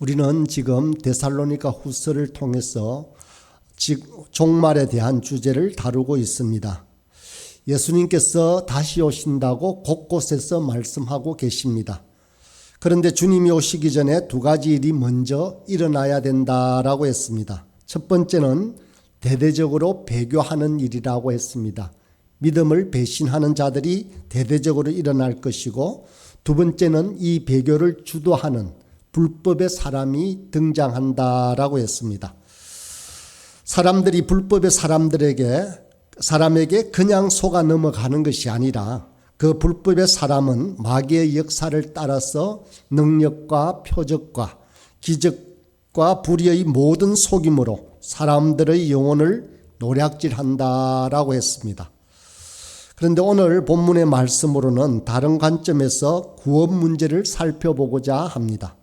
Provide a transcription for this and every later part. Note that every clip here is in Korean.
우리는 지금 데살로니가 후서를 통해서 즉 종말에 대한 주제를 다루고 있습니다. 예수님께서 다시 오신다고 곳곳에서 말씀하고 계십니다. 그런데 주님이 오시기 전에 두 가지 일이 먼저 일어나야 된다라고 했습니다. 첫 번째는 대대적으로 배교하는 일이라고 했습니다. 믿음을 배신하는 자들이 대대적으로 일어날 것이고 두 번째는 이 배교를 주도하는 불법의 사람이 등장한다라고 했습니다. 사람들이 불법의 사람들에게 사람에게 그냥 속아 넘어가는 것이 아니라 그 불법의 사람은 마귀의 역사를 따라서 능력과 표적과 기적과 불의의 모든 속임으로 사람들의 영혼을 노략질한다라고 했습니다. 그런데 오늘 본문의 말씀으로는 다른 관점에서 구원 문제를 살펴보고자 합니다.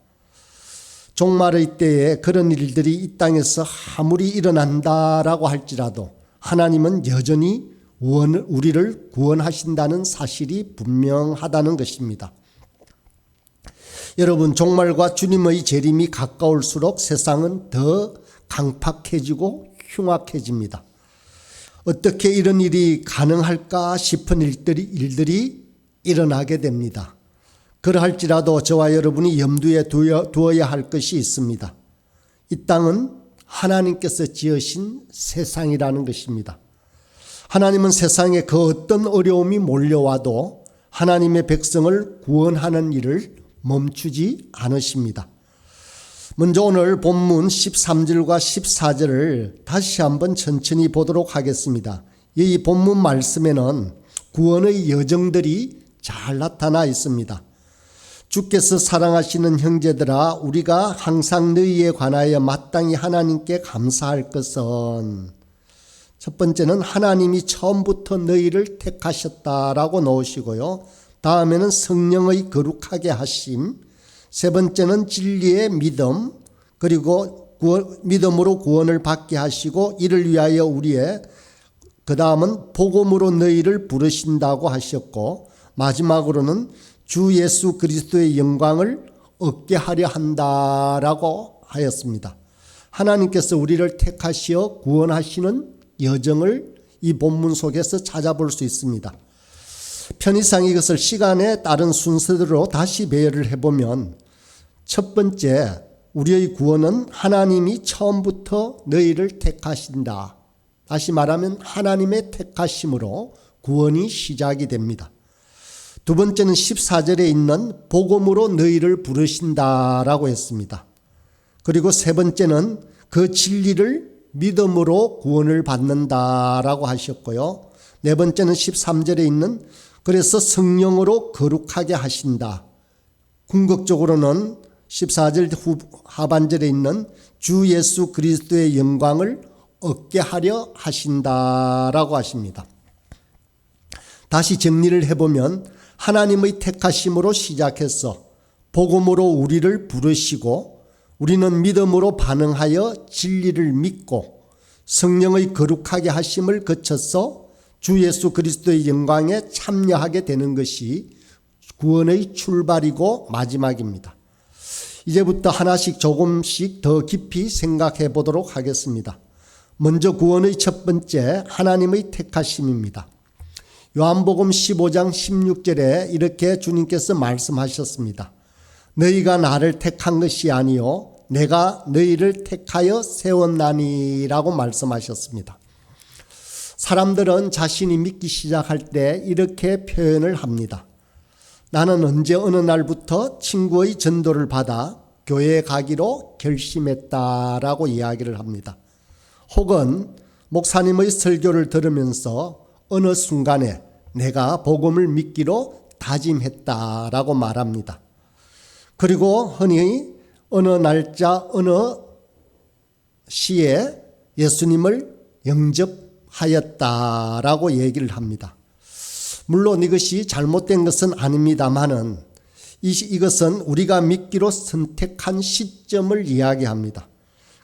종말의 때에 그런 일들이 이 땅에서 아무리 일어난다라고 할지라도 하나님은 여전히 우리를 구원하신다는 사실이 분명하다는 것입니다. 여러분, 종말과 주님의 재림이 가까울수록 세상은 더 강팍해지고 흉악해집니다. 어떻게 이런 일이 가능할까 싶은 일들이, 일들이 일어나게 됩니다. 그러할지라도 저와 여러분이 염두에 두어야 할 것이 있습니다. 이 땅은 하나님께서 지으신 세상이라는 것입니다. 하나님은 세상에 그 어떤 어려움이 몰려와도 하나님의 백성을 구원하는 일을 멈추지 않으십니다. 먼저 오늘 본문 13절과 14절을 다시 한번 천천히 보도록 하겠습니다. 이 본문 말씀에는 구원의 여정들이 잘 나타나 있습니다. 주께서 사랑하시는 형제들아 우리가 항상 너희에 관하여 마땅히 하나님께 감사할 것은 첫 번째는 하나님이 처음부터 너희를 택하셨다라고 넣으시고요. 다음에는 성령의 거룩하게 하심, 세 번째는 진리의 믿음, 그리고 구원, 믿음으로 구원을 받게 하시고 이를 위하여 우리의 그 다음은 복음으로 너희를 부르신다고 하셨고 마지막으로는 주 예수 그리스도의 영광을 얻게 하려 한다라고 하였습니다. 하나님께서 우리를 택하시어 구원하시는 여정을 이 본문 속에서 찾아볼 수 있습니다. 편의상 이것을 시간에 따른 순서대로 다시 배열을 해보면 첫 번째, 우리의 구원은 하나님이 처음부터 너희를 택하신다. 다시 말하면 하나님의 택하심으로 구원이 시작이 됩니다. 두 번째는 14절에 있는 복음으로 너희를 부르신다라고 했습니다. 그리고 세 번째는 그 진리를 믿음으로 구원을 받는다라고 하셨고요. 네 번째는 13절에 있는 그래서 성령으로 거룩하게 하신다. 궁극적으로는 14절 후, 하반절에 있는 주 예수 그리스도의 영광을 얻게 하려 하신다라고 하십니다. 다시 정리를 해보면 하나님의 택하심으로 시작해서 복음으로 우리를 부르시고 우리는 믿음으로 반응하여 진리를 믿고 성령의 거룩하게 하심을 거쳐서 주 예수 그리스도의 영광에 참여하게 되는 것이 구원의 출발이고 마지막입니다. 이제부터 하나씩 조금씩 더 깊이 생각해 보도록 하겠습니다. 먼저 구원의 첫 번째 하나님의 택하심입니다. 요한복음 15장 16절에 이렇게 주님께서 말씀하셨습니다. 너희가 나를 택한 것이 아니요 내가 너희를 택하여 세웠나니라고 말씀하셨습니다. 사람들은 자신이 믿기 시작할 때 이렇게 표현을 합니다. 나는 언제 어느 날부터 친구의 전도를 받아 교회에 가기로 결심했다라고 이야기를 합니다. 혹은 목사님의 설교를 들으면서 어느 순간에 내가 복음을 믿기로 다짐했다라고 말합니다. 그리고 흔히 어느 날짜 어느 시에 예수님을 영접하였다라고 얘기를 합니다. 물론 이것이 잘못된 것은 아닙니다만은 이것은 우리가 믿기로 선택한 시점을 이야기합니다.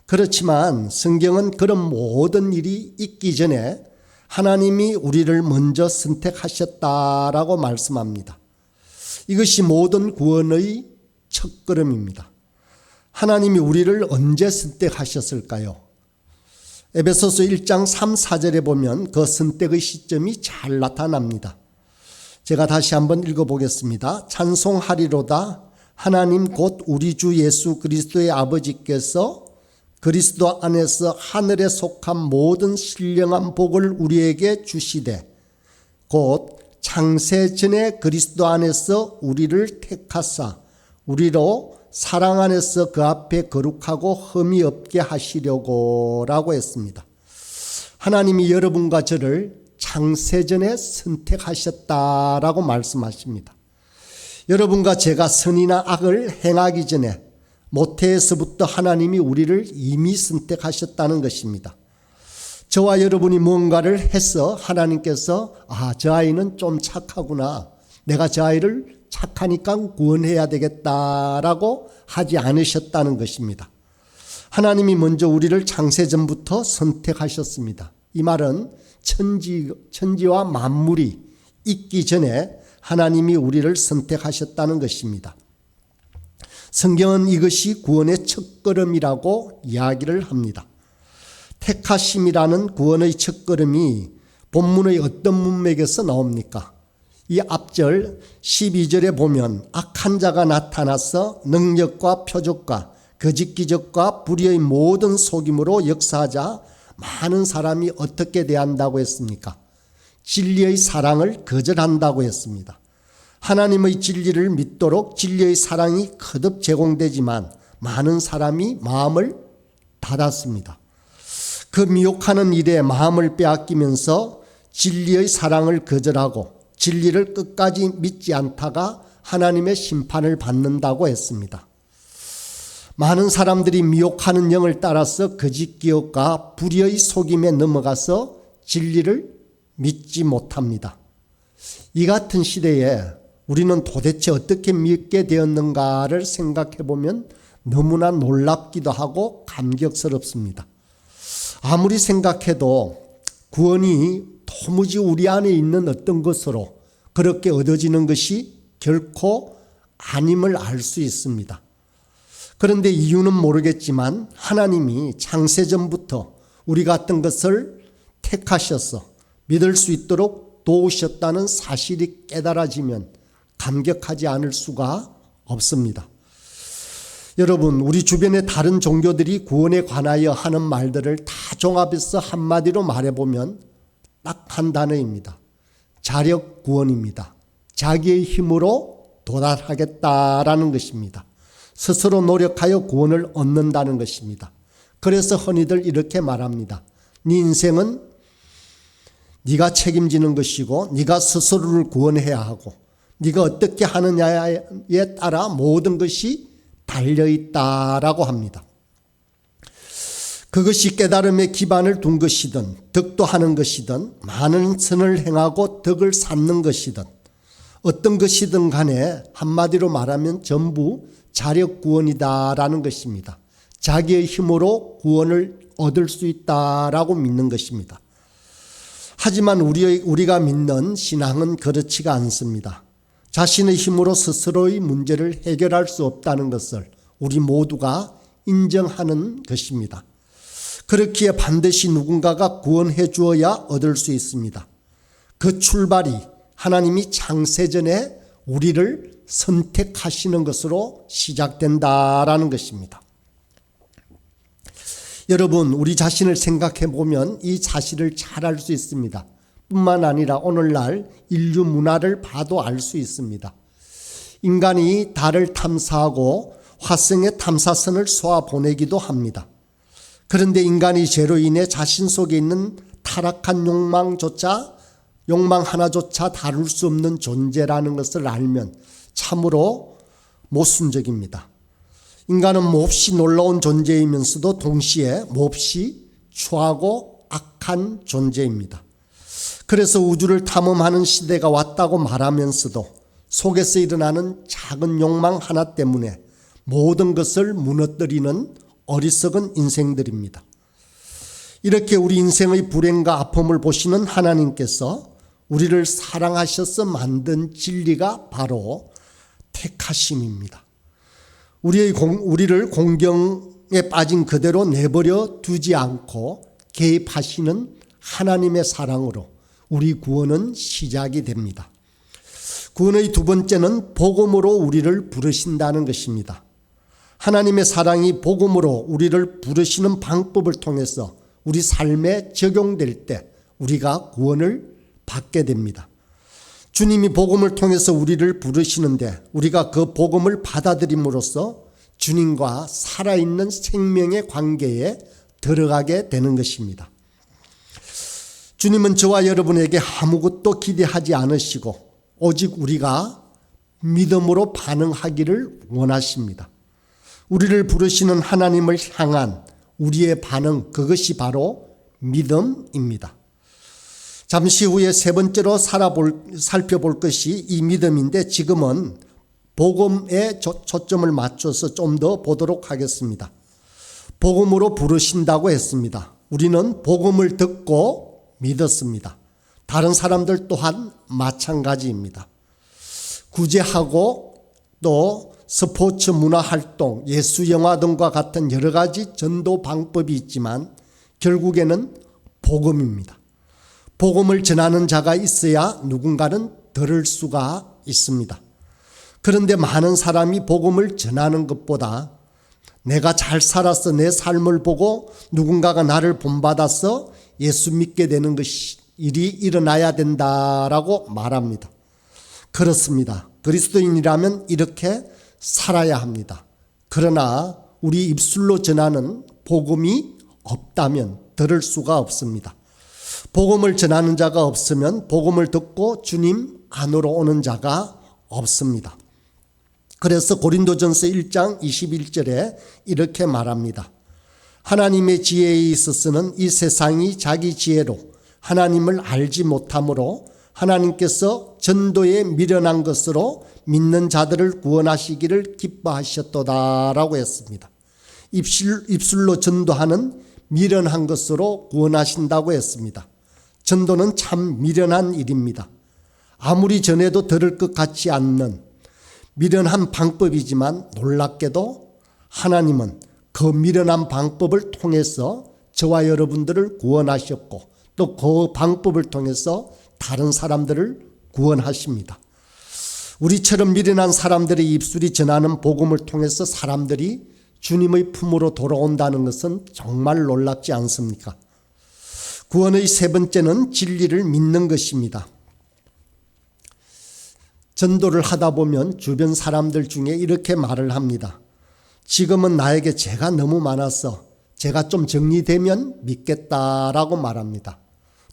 그렇지만 성경은 그런 모든 일이 있기 전에 하나님이 우리를 먼저 선택하셨다라고 말씀합니다. 이것이 모든 구원의 첫 걸음입니다. 하나님이 우리를 언제 선택하셨을까요? 에베소서 1장 3, 4절에 보면 그 선택의 시점이 잘 나타납니다. 제가 다시 한번 읽어보겠습니다. 찬송하리로다 하나님 곧 우리 주 예수 그리스도의 아버지께서 그리스도 안에서 하늘에 속한 모든 신령한 복을 우리에게 주시되 곧 창세 전에 그리스도 안에서 우리를 택하사 우리로 사랑 안에서 그 앞에 거룩하고 흠이 없게 하시려고라고 했습니다. 하나님이 여러분과 저를 창세전에 선택하셨다라고 말씀하십니다. 여러분과 제가 선이나 악을 행하기 전에 모태에서부터 하나님이 우리를 이미 선택하셨다는 것입니다. 저와 여러분이 뭔가를 해서 하나님께서 아, 저 아이는 좀 착하구나. 내가 저 아이를 착하니까 구원해야 되겠다라고 하지 않으셨다는 것입니다. 하나님이 먼저 우리를 창세전부터 선택하셨습니다. 이 말은 천지, 천지와 만물이 있기 전에 하나님이 우리를 선택하셨다는 것입니다. 성경은 이것이 구원의 첫걸음이라고 이야기를 합니다. 택하심이라는 구원의 첫걸음이 본문의 어떤 문맥에서 나옵니까? 이 앞절 12절에 보면 악한 자가 나타나서 능력과 표적과 거짓 기적과 불의의 모든 속임으로 역사하자 많은 사람이 어떻게 대한다고 했습니까? 진리의 사랑을 거절한다고 했습니다. 하나님의 진리를 믿도록 진리의 사랑이 거듭 제공되지만 많은 사람이 마음을 닫았습니다. 그 미혹하는 일에 마음을 빼앗기면서 진리의 사랑을 거절하고 진리를 끝까지 믿지 않다가 하나님의 심판을 받는다고 했습니다. 많은 사람들이 미혹하는 영을 따라서 거짓 기억과 불의의 속임에 넘어가서 진리를 믿지 못합니다. 이 같은 시대에 우리는 도대체 어떻게 믿게 되었는가를 생각해 보면 너무나 놀랍기도 하고 감격스럽습니다. 아무리 생각해도 구원이 도무지 우리 안에 있는 어떤 것으로 그렇게 얻어지는 것이 결코 아님을 알 수 있습니다. 그런데 이유는 모르겠지만 하나님이 창세전부터 우리 같은 것을 택하셔서 믿을 수 있도록 도우셨다는 사실이 깨달아지면 감격하지 않을 수가 없습니다. 여러분, 우리 주변의 다른 종교들이 구원에 관하여 하는 말들을 다 종합해서 한마디로 말해보면 딱 한 단어입니다. 자력 구원입니다. 자기의 힘으로 도달하겠다라는 것입니다. 스스로 노력하여 구원을 얻는다는 것입니다. 그래서 흔히들 이렇게 말합니다. 네 인생은 네가 책임지는 것이고 네가 스스로를 구원해야 하고 네가 어떻게 하느냐에 따라 모든 것이 달려 있다라고 합니다. 그것이 깨달음의 기반을 둔 것이든 덕도 하는 것이든 많은 선을 행하고 덕을 쌓는 것이든 어떤 것이든 간에 한마디로 말하면 전부 자력 구원이다라는 것입니다. 자기의 힘으로 구원을 얻을 수 있다라고 믿는 것입니다. 하지만 우리, 우리가 믿는 신앙은 그렇지가 않습니다. 자신의 힘으로 스스로의 문제를 해결할 수 없다는 것을 우리 모두가 인정하는 것입니다. 그렇기에 반드시 누군가가 구원해 주어야 얻을 수 있습니다. 그 출발이 하나님이 창세전에 우리를 선택하시는 것으로 시작된다라는 것입니다. 여러분, 우리 자신을 생각해 보면 이 사실을 잘 알 수 있습니다. 뿐만 아니라 오늘날 인류 문화를 봐도 알 수 있습니다. 인간이 달을 탐사하고 화성에 탐사선을 쏘아 보내기도 합니다. 그런데 인간이 죄로 인해 자신 속에 있는 타락한 욕망조차 욕망 하나조차 다룰 수 없는 존재라는 것을 알면 참으로 모순적입니다. 인간은 몹시 놀라운 존재이면서도 동시에 몹시 추하고 악한 존재입니다. 그래서 우주를 탐험하는 시대가 왔다고 말하면서도 속에서 일어나는 작은 욕망 하나 때문에 모든 것을 무너뜨리는 어리석은 인생들입니다. 이렇게 우리 인생의 불행과 아픔을 보시는 하나님께서 우리를 사랑하셔서 만든 진리가 바로 택하심입니다. 우리의 공, 우리를 공경에 빠진 그대로 내버려 두지 않고 개입하시는 하나님의 사랑으로 우리 구원은 시작이 됩니다. 구원의 두 번째는 복음으로 우리를 부르신다는 것입니다. 하나님의 사랑이 복음으로 우리를 부르시는 방법을 통해서 우리 삶에 적용될 때 우리가 구원을 받게 됩니다. 주님이 복음을 통해서 우리를 부르시는데 우리가 그 복음을 받아들임으로써 주님과 살아있는 생명의 관계에 들어가게 되는 것입니다. 주님은 저와 여러분에게 아무것도 기대하지 않으시고 오직 우리가 믿음으로 반응하기를 원하십니다. 우리를 부르시는 하나님을 향한 우리의 반응, 그것이 바로 믿음입니다. 잠시 후에 세 번째로 살아볼, 살펴볼 것이 이 믿음인데 지금은 복음에 초점을 맞춰서 좀 더 보도록 하겠습니다. 복음으로 부르신다고 했습니다. 우리는 복음을 듣고 믿었습니다. 다른 사람들 또한 마찬가지입니다. 구제하고 또 스포츠 문화 활동, 예수 영화 등과 같은 여러 가지 전도 방법이 있지만 결국에는 복음입니다. 복음을 전하는 자가 있어야 누군가는 들을 수가 있습니다. 그런데 많은 사람이 복음을 전하는 것보다 내가 잘 살아서 내 삶을 보고 누군가가 나를 본받아서 예수 믿게 되는 것이 일이 일어나야 된다라고 말합니다. 그렇습니다. 그리스도인이라면 이렇게 살아야 합니다. 그러나 우리 입술로 전하는 복음이 없다면 들을 수가 없습니다. 복음을 전하는 자가 없으면 복음을 듣고 주님 안으로 오는 자가 없습니다. 그래서 고린도전서 1장 21절에 이렇게 말합니다. 하나님의 지혜에 있어서는 이 세상이 자기 지혜로 하나님을 알지 못하므로 하나님께서 전도에 미련한 것으로 믿는 자들을 구원하시기를 기뻐하셨도다라고 했습니다. 입술, 입술로 전도하는 미련한 것으로 구원하신다고 했습니다. 전도는 참 미련한 일입니다. 아무리 전해도 들을 것 같지 않는 미련한 방법이지만 놀랍게도 하나님은 그 미련한 방법을 통해서 저와 여러분들을 구원하셨고 또 그 방법을 통해서 다른 사람들을 구원하십니다. 우리처럼 미련한 사람들의 입술이 전하는 복음을 통해서 사람들이 주님의 품으로 돌아온다는 것은 정말 놀랍지 않습니까? 구원의 세 번째는 진리를 믿는 것입니다. 전도를 하다 보면 주변 사람들 중에 이렇게 말을 합니다. 지금은 나에게 죄가 너무 많아서 제가 좀 정리되면 믿겠다라고 말합니다.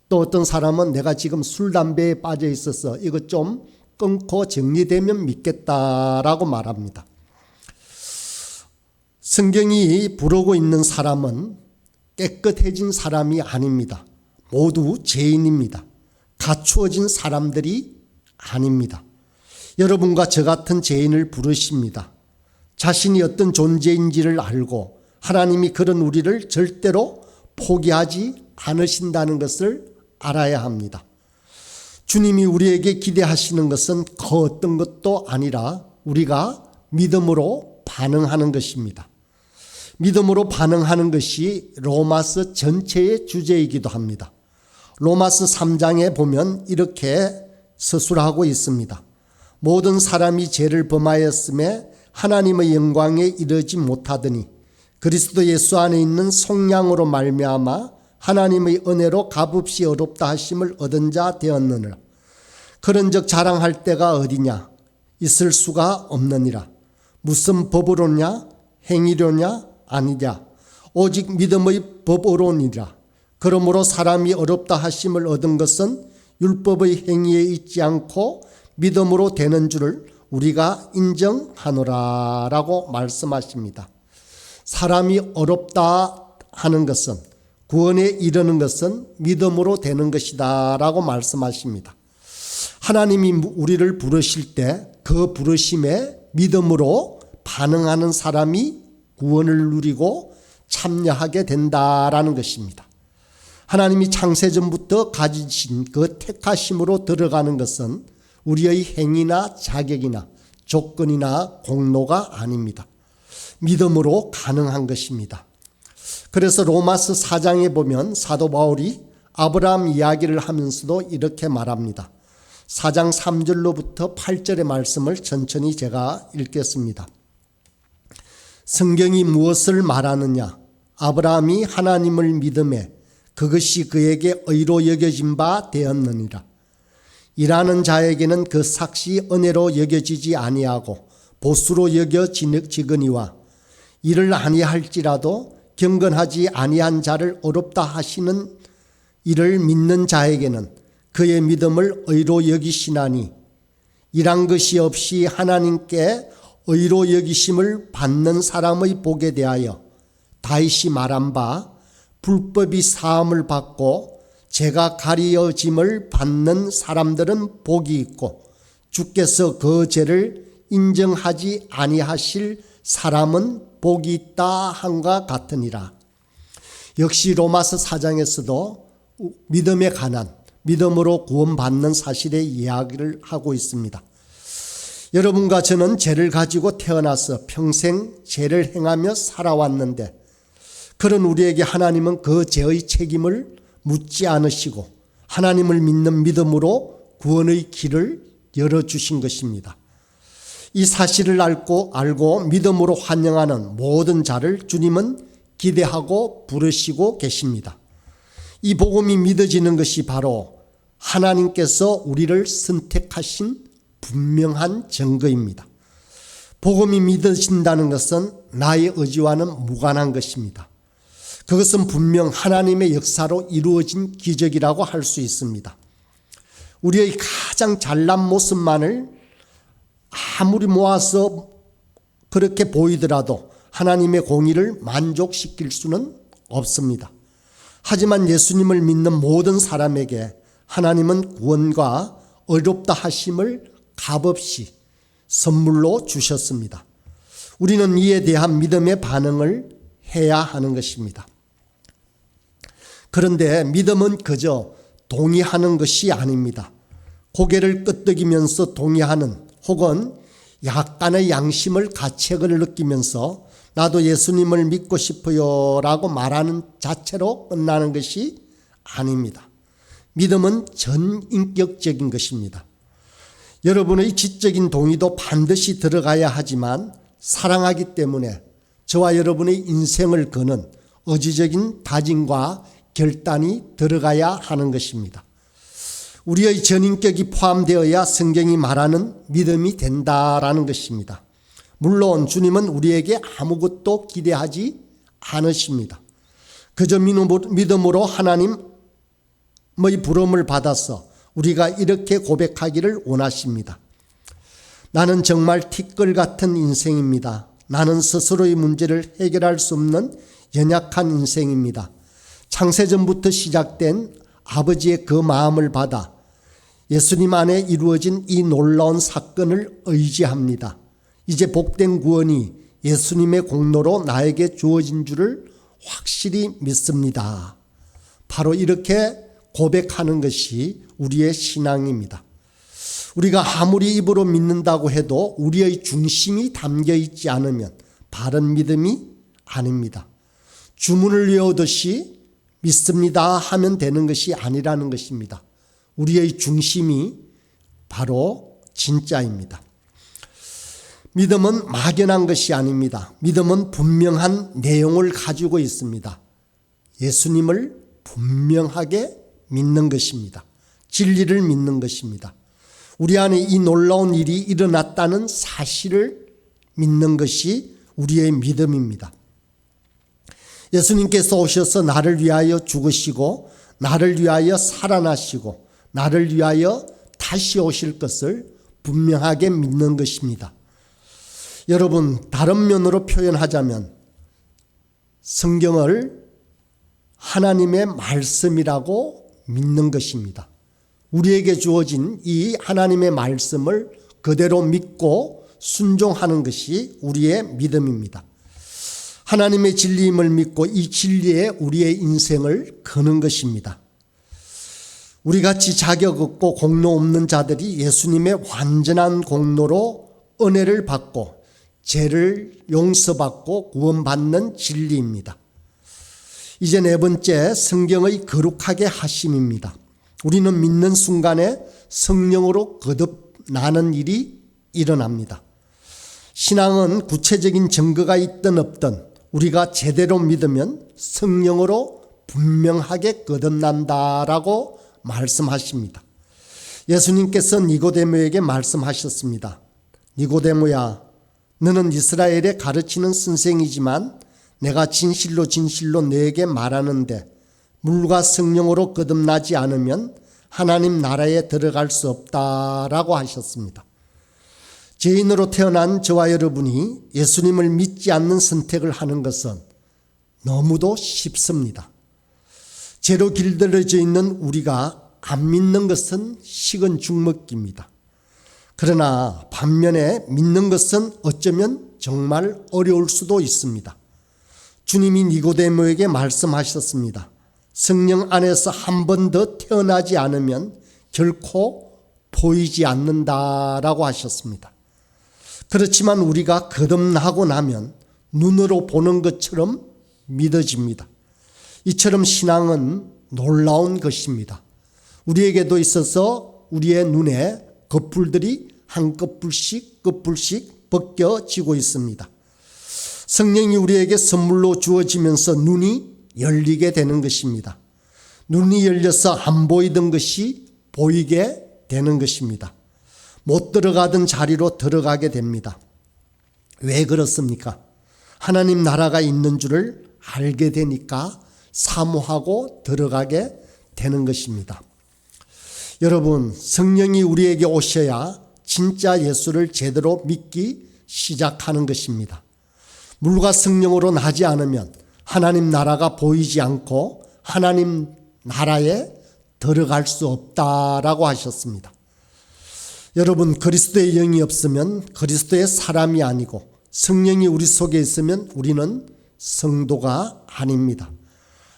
또 어떤 사람은 내가 지금 술, 담배에 빠져 있어서 이것 좀 끊고 정리되면 믿겠다라고 말합니다. 성경이 부르고 있는 사람은 깨끗해진 사람이 아닙니다. 모두 죄인입니다. 갖추어진 사람들이 아닙니다. 여러분과 저 같은 죄인을 부르십니다. 자신이 어떤 존재인지를 알고 하나님이 그런 우리를 절대로 포기하지 않으신다는 것을 알아야 합니다. 주님이 우리에게 기대하시는 것은 그 어떤 것도 아니라 우리가 믿음으로 반응하는 것입니다. 믿음으로 반응하는 것이 로마스 전체의 주제이기도 합니다. 로마스 3장에 보면 이렇게 서술하고 있습니다. 모든 사람이 죄를 범하였음에 하나님의 영광에 이르지 못하더니 그리스도 예수 안에 있는 속량으로 말미암아 하나님의 은혜로 값없이 어렵다 하심을 얻은 자 되었느니라. 그런즉 자랑할 때가 어디냐? 있을 수가 없느니라. 무슨 법으로냐? 행위로냐? 아니냐? 오직 믿음의 법으로니라. 그러므로 사람이 어렵다 하심을 얻은 것은 율법의 행위에 있지 않고 믿음으로 되는 줄을 우리가 인정하노라 라고 말씀하십니다. 사람이 어렵다 하는 것은 구원에 이르는 것은 믿음으로 되는 것이다 라고 말씀하십니다. 하나님이 우리를 부르실 때 그 부르심에 믿음으로 반응하는 사람이 구원을 누리고 참여하게 된다라는 것입니다. 하나님이 창세전부터 가지신 그 택하심으로 들어가는 것은 우리의 행위나 자격이나 조건이나 공로가 아닙니다. 믿음으로 가능한 것입니다. 그래서 로마스 4장에 보면 사도 바울이 아브라함 이야기를 하면서도 이렇게 말합니다. 4장 3절로부터 8절의 말씀을 천천히 제가 읽겠습니다. 성경이 무엇을 말하느냐? 아브라함이 하나님을 믿음에 그것이 그에게 의로 여겨진 바 되었느니라. 일하는 자에게는 그 삭시 은혜로 여겨지지 아니하고 보수로 여겨 지거니와 이를 아니할지라도 경건하지 아니한 자를 어렵다 하시는 이를 믿는 자에게는 그의 믿음을 의로 여기시나니 일한 것이 없이 하나님께 의로 여기심을 받는 사람의 복에 대하여 다윗이 말한 바 불법이 사함을 받고 제가 가리어짐을 받는 사람들은 복이 있고 주께서 그 죄를 인정하지 아니하실 사람은 복이 있다 한과 같으니라. 역시 로마서 4장에서도 믿음에 관한 믿음으로 구원받는 사실의 이야기를 하고 있습니다. 여러분과 저는 죄를 가지고 태어나서 평생 죄를 행하며 살아왔는데 그런 우리에게 하나님은 그 죄의 책임을 묻지 않으시고 하나님을 믿는 믿음으로 구원의 길을 열어주신 것입니다. 이 사실을 알고, 알고 믿음으로 환영하는 모든 자를 주님은 기대하고 부르시고 계십니다. 이 복음이 믿어지는 것이 바로 하나님께서 우리를 선택하신 분명한 증거입니다. 복음이 믿어진다는 것은 나의 의지와는 무관한 것입니다. 그것은 분명 하나님의 역사로 이루어진 기적이라고 할 수 있습니다. 우리의 가장 잘난 모습만을 아무리 모아서 그렇게 보이더라도 하나님의 공의를 만족시킬 수는 없습니다. 하지만 예수님을 믿는 모든 사람에게 하나님은 구원과 어렵다 하심을 값없이 선물로 주셨습니다. 우리는 이에 대한 믿음의 반응을 해야 하는 것입니다. 그런데 믿음은 그저 동의하는 것이 아닙니다. 고개를 끄덕이면서 동의하는 혹은 약간의 양심을 가책을 느끼면서 나도 예수님을 믿고 싶어요 라고 말하는 자체로 끝나는 것이 아닙니다. 믿음은 전인격적인 것입니다. 여러분의 지적인 동의도 반드시 들어가야 하지만 사랑하기 때문에 저와 여러분의 인생을 거는 의지적인 다짐과 결단이 들어가야 하는 것입니다. 우리의 전인격이 포함되어야 성경이 말하는 믿음이 된다라는 것입니다. 물론 주님은 우리에게 아무것도 기대하지 않으십니다. 그저 믿음으로 하나님의 부름을 받아서 우리가 이렇게 고백하기를 원하십니다. 나는 정말 티끌 같은 인생입니다. 나는 스스로의 문제를 해결할 수 없는 연약한 인생입니다. 창세전부터 시작된 아버지의 그 마음을 받아 예수님 안에 이루어진 이 놀라운 사건을 의지합니다. 이제 복된 구원이 예수님의 공로로 나에게 주어진 줄을 확실히 믿습니다. 바로 이렇게 고백하는 것이 우리의 신앙입니다. 우리가 아무리 입으로 믿는다고 해도 우리의 중심이 담겨 있지 않으면 바른 믿음이 아닙니다. 주문을 외우듯이 믿습니다 하면 되는 것이 아니라는 것입니다. 우리의 중심이 바로 진짜입니다. 믿음은 막연한 것이 아닙니다. 믿음은 분명한 내용을 가지고 있습니다. 예수님을 분명하게 믿는 것입니다. 진리를 믿는 것입니다. 우리 안에 이 놀라운 일이 일어났다는 사실을 믿는 것이 우리의 믿음입니다. 예수님께서 오셔서 나를 위하여 죽으시고 나를 위하여 살아나시고 나를 위하여 다시 오실 것을 분명하게 믿는 것입니다. 여러분, 다른 면으로 표현하자면 성경을 하나님의 말씀이라고 믿는 것입니다. 우리에게 주어진 이 하나님의 말씀을 그대로 믿고 순종하는 것이 우리의 믿음입니다. 하나님의 진리임을 믿고 이 진리에 우리의 인생을 거는 것입니다. 우리 같이 자격 없고 공로 없는 자들이 예수님의 완전한 공로로 은혜를 받고 죄를 용서받고 구원받는 진리입니다. 이제 네 번째 성경의 거룩하게 하심입니다. 우리는 믿는 순간에 성령으로 거듭나는 일이 일어납니다. 신앙은 구체적인 증거가 있든 없든 우리가 제대로 믿으면 성령으로 분명하게 거듭난다라고 말씀하십니다. 예수님께서 니고데모에게 말씀하셨습니다. 니고데모야, 너는 이스라엘에 가르치는 선생이지만 내가 진실로 진실로 너에게 말하는데 물과 성령으로 거듭나지 않으면 하나님 나라에 들어갈 수 없다라고 하셨습니다. 죄인으로 태어난 저와 여러분이 예수님을 믿지 않는 선택을 하는 것은 너무도 쉽습니다. 죄로 길들여져 있는 우리가 안 믿는 것은 식은 죽먹기입니다. 그러나 반면에 믿는 것은 어쩌면 정말 어려울 수도 있습니다. 주님이 니고데모에게 말씀하셨습니다. 성령 안에서 한 번 더 태어나지 않으면 결코 보이지 않는다라고 하셨습니다. 그렇지만 우리가 거듭나고 나면 눈으로 보는 것처럼 믿어집니다. 이처럼 신앙은 놀라운 것입니다. 우리에게도 있어서 우리의 눈에 거풀들이 한 거풀씩 거풀씩 벗겨지고 있습니다. 성령이 우리에게 선물로 주어지면서 눈이 열리게 되는 것입니다. 눈이 열려서 안 보이던 것이 보이게 되는 것입니다. 못 들어가던 자리로 들어가게 됩니다. 왜 그렇습니까? 하나님 나라가 있는 줄을 알게 되니까 사모하고 들어가게 되는 것입니다. 여러분, 성령이 우리에게 오셔야 진짜 예수를 제대로 믿기 시작하는 것입니다. 물과 성령으로 나지 않으면 하나님 나라가 보이지 않고 하나님 나라에 들어갈 수 없다라고 하셨습니다. 여러분, 그리스도의 영이 없으면 그리스도의 사람이 아니고 성령이 우리 속에 있으면 우리는 성도가 아닙니다.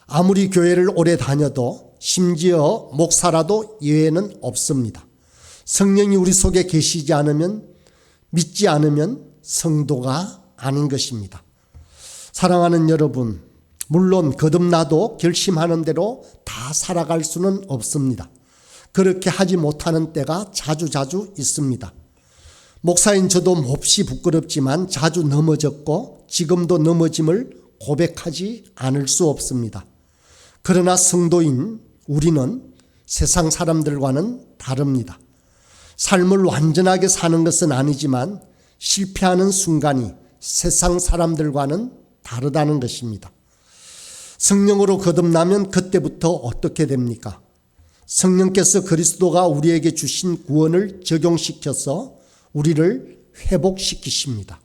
아무리 교회를 오래 다녀도 심지어 목사라도 예외는 없습니다. 성령이 우리 속에 계시지 않으면 믿지 않으면 성도가 아닌 것입니다. 사랑하는 여러분, 물론 거듭나도 결심하는 대로 다 살아갈 수는 없습니다. 그렇게 하지 못하는 때가 자주 자주 있습니다. 목사인 저도 몹시 부끄럽지만 자주 넘어졌고 지금도 넘어짐을 고백하지 않을 수 없습니다. 그러나 성도인 우리는 세상 사람들과는 다릅니다. 삶을 완전하게 사는 것은 아니지만 실패하는 순간이 세상 사람들과는 다르다는 것입니다. 성령으로 거듭나면 그때부터 어떻게 됩니까? 성령께서 그리스도가 우리에게 주신 구원을 적용시켜서 우리를 회복시키십니다.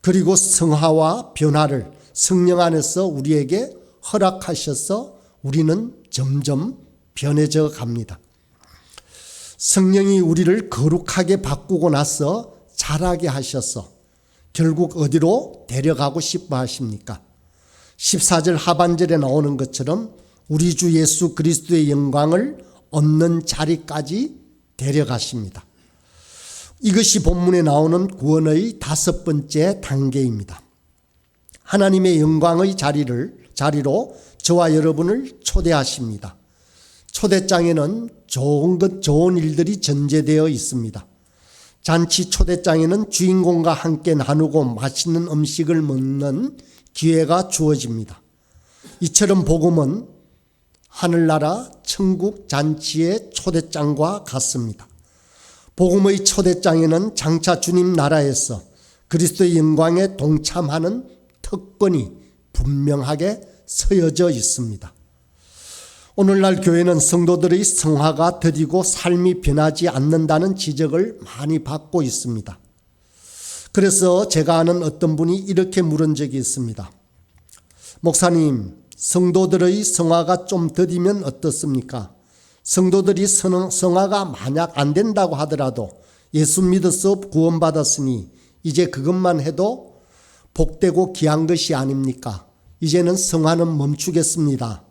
그리고 성화와 변화를 성령 안에서 우리에게 허락하셔서 우리는 점점 변해져 갑니다. 성령이 우리를 거룩하게 바꾸고 나서 자라게 하셔서 결국 어디로 데려가고 싶어 하십니까? 14절 하반절에 나오는 것처럼 우리 주 예수 그리스도의 영광을 얻는 자리까지 데려가십니다. 이것이 본문에 나오는 구원의 다섯 번째 단계입니다. 하나님의 영광의 자리를 자리로 저와 여러분을 초대하십니다. 초대장에는 좋은 것, 좋은 일들이 전제되어 있습니다. 잔치 초대장에는 주인공과 함께 나누고 맛있는 음식을 먹는 기회가 주어집니다. 이처럼 복음은 하늘나라 천국 잔치의 초대장과 같습니다. 복음의 초대장에는 장차 주님 나라에서 그리스도의 영광에 동참하는 특권이 분명하게 서여져 있습니다. 오늘날 교회는 성도들의 성화가 더디고 삶이 변하지 않는다는 지적을 많이 받고 있습니다. 그래서 제가 아는 어떤 분이 이렇게 물은 적이 있습니다. 목사님, 성도들의 성화가 좀 더디면 어떻습니까? 성도들이 성화가 만약 안 된다고 하더라도 예수 믿어서 구원받았으니 이제 그것만 해도 복되고 귀한 것이 아닙니까? 이제는 성화는 멈추겠습니다.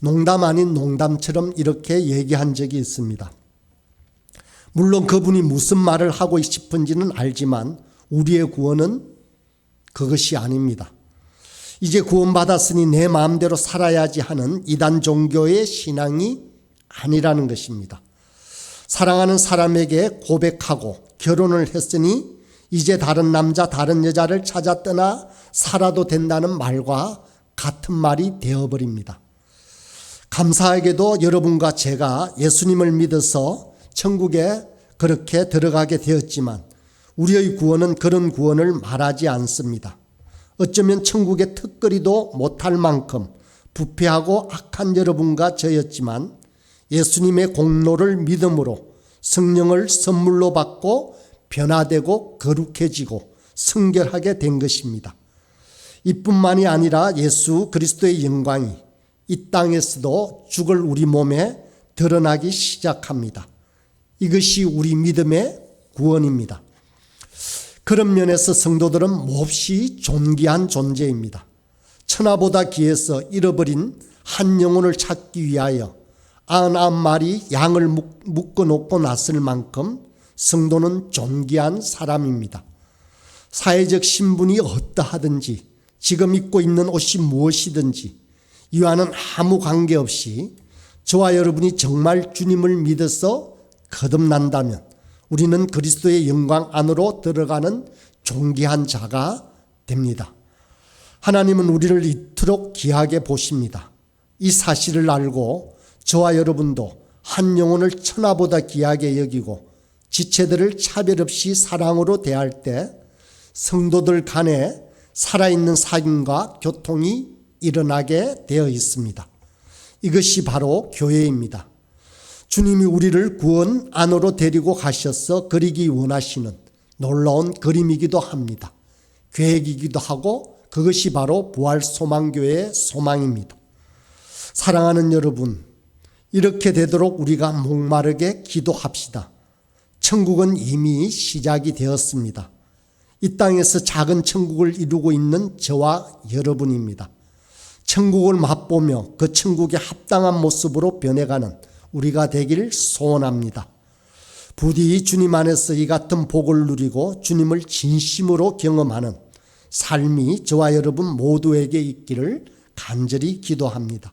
농담 아닌 농담처럼 이렇게 얘기한 적이 있습니다. 물론 그분이 무슨 말을 하고 싶은지는 알지만 우리의 구원은 그것이 아닙니다. 이제 구원받았으니 내 마음대로 살아야지 하는 이단 종교의 신앙이 아니라는 것입니다. 사랑하는 사람에게 고백하고 결혼을 했으니 이제 다른 남자, 다른 여자를 찾아 떠나 살아도 된다는 말과 같은 말이 되어버립니다. 감사하게도 여러분과 제가 예수님을 믿어서 천국에 그렇게 들어가게 되었지만 우리의 구원은 그런 구원을 말하지 않습니다. 어쩌면 천국의 특거리도 못할 만큼 부패하고 악한 여러분과 저였지만 예수님의 공로를 믿음으로 성령을 선물로 받고 변화되고 거룩해지고 성결하게 된 것입니다. 이뿐만이 아니라 예수 그리스도의 영광이 이 땅에서도 죽을 우리 몸에 드러나기 시작합니다. 이것이 우리 믿음의 구원입니다. 그런 면에서 성도들은 몹시 존귀한 존재입니다. 천하보다 귀해서 잃어버린 한 영혼을 찾기 위하여 아흔아홉 마리 양을 묶어 놓고 났을 만큼 성도는 존귀한 사람입니다. 사회적 신분이 어떠 하든지 지금 입고 있는 옷이 무엇이든지 이와는 아무 관계없이 저와 여러분이 정말 주님을 믿어서 거듭난다면 우리는 그리스도의 영광 안으로 들어가는 존귀한 자가 됩니다. 하나님은 우리를 이토록 귀하게 보십니다. 이 사실을 알고 저와 여러분도 한 영혼을 천하보다 귀하게 여기고 지체들을 차별 없이 사랑으로 대할 때 성도들 간에 살아있는 사귐과 교통이 일어나게 되어 있습니다. 이것이 바로 교회입니다. 주님이 우리를 구원 안으로 데리고 가셔서 그리기 원하시는 놀라운 그림이기도 합니다. 계획이기도 하고 그것이 바로 부활 소망교회의 소망입니다. 사랑하는 여러분, 이렇게 되도록 우리가 목마르게 기도합시다. 천국은 이미 시작이 되었습니다. 이 땅에서 작은 천국을 이루고 있는 저와 여러분입니다. 천국을 맛보며 그 천국에 합당한 모습으로 변해가는 우리가 되길 소원합니다. 부디 주님 안에서 이 같은 복을 누리고 주님을 진심으로 경험하는 삶이 저와 여러분 모두에게 있기를 간절히 기도합니다.